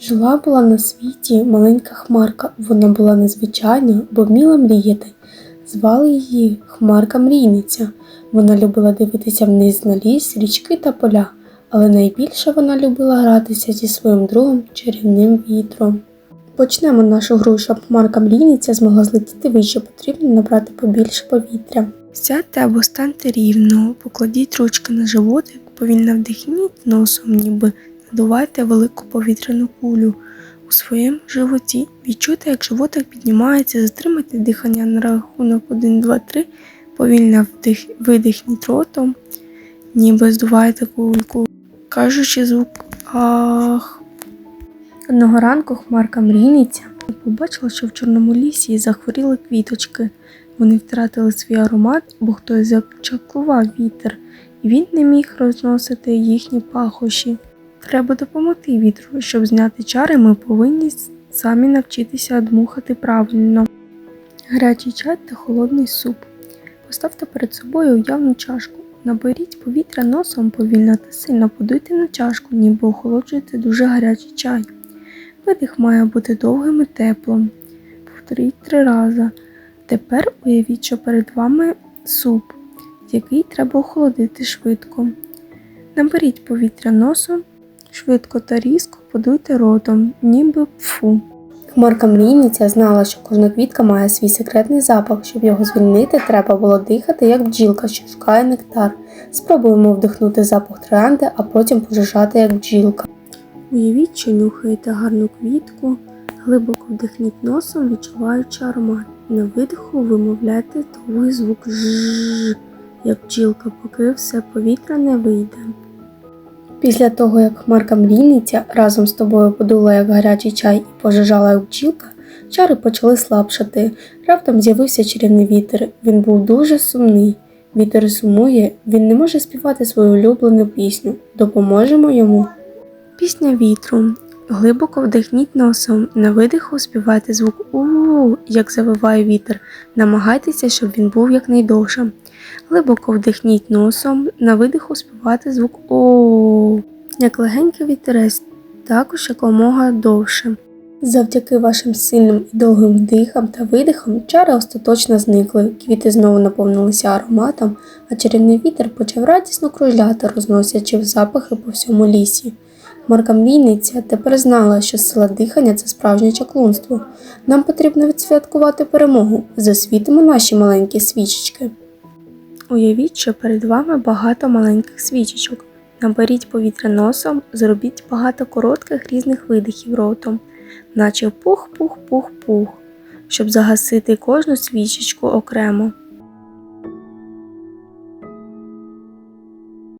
Жила була на світі маленька хмарка. Вона була незвичайною, бо вміла мріяти. Звали її Хмарка Мрійниця. Вона любила дивитися вниз на ліс, річки та поля, але найбільше вона любила гратися зі своїм другом чарівним вітром. Почнемо нашу гру, щоб Хмарка Мрійниця змогла злетіти вище, потрібно набрати побільше повітря. Сядьте або станьте рівно, покладіть ручки на животик, повільно вдихніть носом, ніби надувайте велику повітряну кулю у своєму животі. Відчуйте, як животик піднімається, затримайте дихання на рахунок 1, 2, 3, повільно вдих, видихніть ротом, ніби здуваєте кульку, кажучи звук ах. Одного ранку хмарка мрійниця побачила, що в чорному лісі захворіли квіточки. Вони втратили свій аромат, бо хтось зачаклував вітер, і він не міг розносити їхні пахощі. Треба допомогти вітру, щоб зняти чари, ми повинні самі навчитися дмухати правильно. Гарячий чай та холодний суп. Поставте перед собою уявну чашку. Наберіть повітря носом повільно та сильно подуйте на чашку, ніби охолоджуєте дуже гарячий чай. Видих має бути довгим і теплим. Повторіть три рази. Тепер уявіть, що перед вами суп, який треба охолодити швидко. Наберіть повітря носом, швидко та різко подуйте ротом, ніби пфу. Хмарка мрійниця знала, що кожна квітка має свій секретний запах. Щоб його звільнити, треба було дихати, як бджілка, що шукає нектар. Спробуємо вдихнути запах троянди, а потім пожежати, як бджілка. Уявіть, що нюхаєте гарну квітку, глибоко вдихніть носом, відчуваючи аромат. На видиху вимовляйте довгий звук жжж, як бджілка, поки все повітря не вийде. Після того, як хмарка мрійниця разом з тобою подула як гарячий чай і пожежала як бджілка, чари почали слабшати. Раптом з'явився чарівний вітер. Він був дуже сумний. Вітер сумує, він не може співати свою улюблену пісню. Допоможемо йому. Пісня вітру. Глибоко вдихніть носом, на видиху співайте звук у, як завиває вітер. Намагайтеся, щоб він був якнайдовше. Глибоко вдихніть носом, на видиху співайте звук о, як легенький вітерець, також якомога довше. Завдяки вашим сильним і довгим вдихам та видихам чари остаточно зникли, квіти знову наповнилися ароматом, а чарівний вітер почав радісно кружляти, розносячи запахи по всьому лісі. Марка Мрійниця тепер знала, що сила дихання це справжнє чаклунство. Нам потрібно відсвяткувати перемогу. Засвітимо наші маленькі свічечки. Уявіть, що перед вами багато маленьких свічечок. Наберіть повітря носом, зробіть багато коротких різних видихів ротом, наче пух-пух-пух-пух, щоб загасити кожну свічечку окремо.